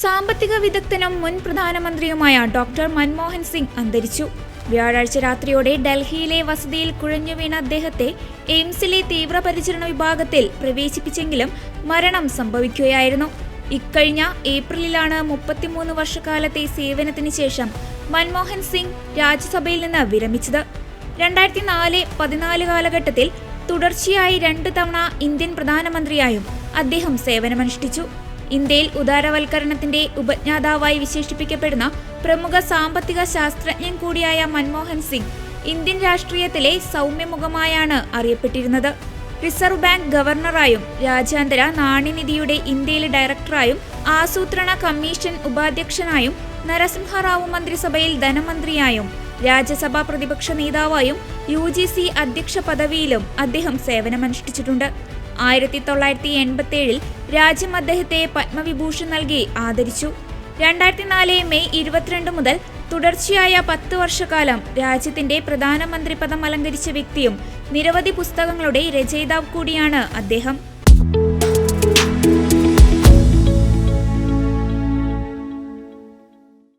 സാമ്പത്തിക വിദഗ്ധനും മുൻ പ്രധാനമന്ത്രിയുമായ ഡോക്ടർ മൻമോഹൻ സിംഗ് അന്തരിച്ചു. വ്യാഴാഴ്ച രാത്രിയോടെ ഡൽഹിയിലെ വസതിയിൽ കുഴഞ്ഞു വീണ അദ്ദേഹത്തെ എയിംസിലെ തീവ്രപരിചരണ വിഭാഗത്തിൽ പ്രവേശിപ്പിച്ചെങ്കിലും മരണം സംഭവിക്കുകയായിരുന്നു. ഇക്കഴിഞ്ഞ ഏപ്രിലിലാണ് മുപ്പത്തിമൂന്ന് വർഷക്കാലത്തെ സേവനത്തിന് ശേഷം മൻമോഹൻ സിംഗ് രാജ്യസഭയിൽ നിന്ന് വിരമിച്ചത്. രണ്ടായിരത്തി നാല് പതിനാല് കാലഘട്ടത്തിൽ തുടർച്ചയായി രണ്ട് തവണ ഇന്ത്യൻ പ്രധാനമന്ത്രിയായും അദ്ദേഹം സേവനമനുഷ്ഠിച്ചു. ഇന്ത്യയിൽ ഉദാരവൽക്കരണത്തിന്റെ ഉപജ്ഞാതാവായി വിശേഷിപ്പിക്കപ്പെടുന്ന പ്രമുഖ സാമ്പത്തിക ശാസ്ത്രജ്ഞൻ കൂടിയായ മൻമോഹൻ സിംഗ് ഇന്ത്യൻ രാഷ്ട്രീയത്തിലെ സൗമ്യമുഖമായാണ് അറിയപ്പെട്ടിരുന്നത്. റിസർവ് ബാങ്ക് ഗവർണറായും രാജ്യാന്തര നാണ്യനിധിയുടെ ഇന്ത്യയിലെ ഡയറക്ടറായും ആസൂത്രണ കമ്മീഷൻ ഉപാധ്യക്ഷനായും നരസിംഹറാവു മന്ത്രിസഭയിൽ ധനമന്ത്രിയായും രാജ്യസഭാ പ്രതിപക്ഷ നേതാവായും യു അധ്യക്ഷ പദവിയിലും അദ്ദേഹം സേവനമനുഷ്ഠിച്ചിട്ടുണ്ട്. ആയിരത്തി തൊള്ളായിരത്തി എൺപത്തി ഏഴിൽ രാജ്യം അദ്ദേഹത്തെ പത്മവിഭൂഷൺ നൽകി ആദരിച്ചു. രണ്ടായിരത്തി നാല് മെയ് ഇരുപത്തിരണ്ട് മുതൽ തുടർച്ചയായ പത്ത് വർഷക്കാലം രാജ്യത്തിന്റെ പ്രധാനമന്ത്രി പദം അലങ്കരിച്ച വ്യക്തിയും നിരവധി പുസ്തകങ്ങളുടെ രചയിതാവ് കൂടിയാണ് അദ്ദേഹം.